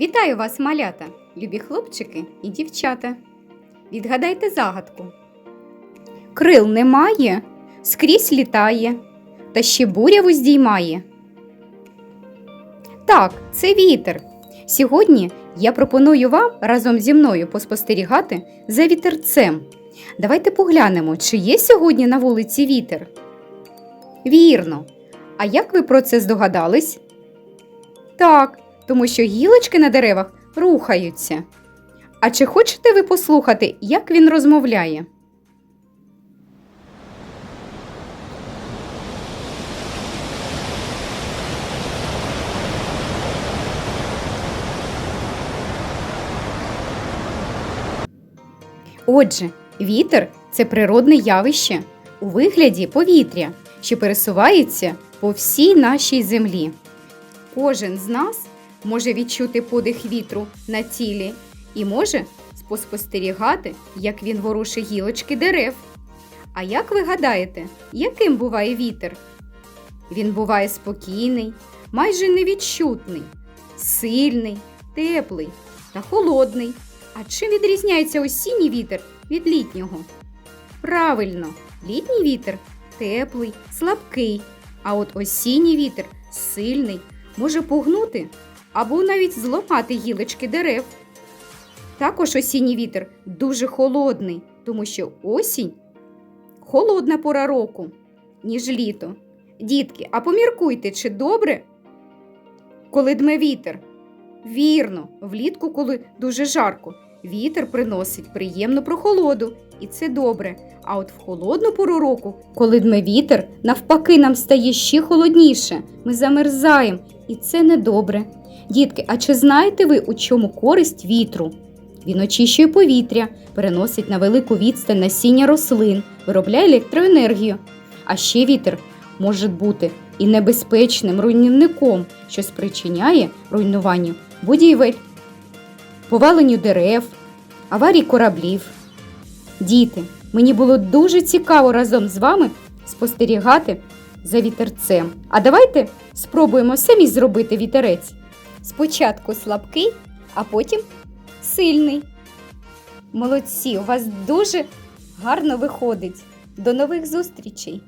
Вітаю вас, малята, любі хлопчики і дівчата. Відгадайте загадку. Крил немає, скрізь літає, та ще буряву здіймає. Так, це вітер. Сьогодні я пропоную вам разом зі мною поспостерігати за вітерцем. Давайте поглянемо, чи є сьогодні на вулиці вітер. Вірно. А як ви про це здогадались? Так, тому що гілочки на деревах рухаються. А чи хочете ви послухати, як він розмовляє? Отже, вітер це природне явище у вигляді повітря, що пересувається по всій нашій землі. Кожен з нас може відчути подих вітру на тілі і може спостерігати, як він ворушить гілочки дерев. А як ви гадаєте, яким буває вітер? Він буває спокійний, майже невідчутний, сильний, теплий та холодний. А чим відрізняється осінній вітер від літнього? Правильно, літній вітер теплий, слабкий, а от осінній вітер сильний, може погнути або навіть зламати гілочки дерев. Також осінній вітер дуже холодний, тому що осінь холодна пора року, ніж літо. Дітки, а поміркуйте, чи добре, коли дме вітер? Вірно, влітку, коли дуже жарко, вітер приносить приємну прохолоду, і це добре. А от в холодну пору року, коли дме вітер, навпаки, нам стає ще холодніше. Ми замерзаємо, і це недобре. Дітки, а чи знаєте ви, у чому користь вітру? Він очищує повітря, переносить на велику відстань насіння рослин, виробляє електроенергію. А ще вітер може бути і небезпечним руйнівником, що спричиняє руйнуванню будівель, поваленню дерев, аварій кораблів. Діти, мені було дуже цікаво разом з вами спостерігати за вітерцем. А давайте спробуємо самі зробити вітерець. Спочатку слабкий, а потім сильний. Молодці, у вас дуже гарно виходить. До нових зустрічей!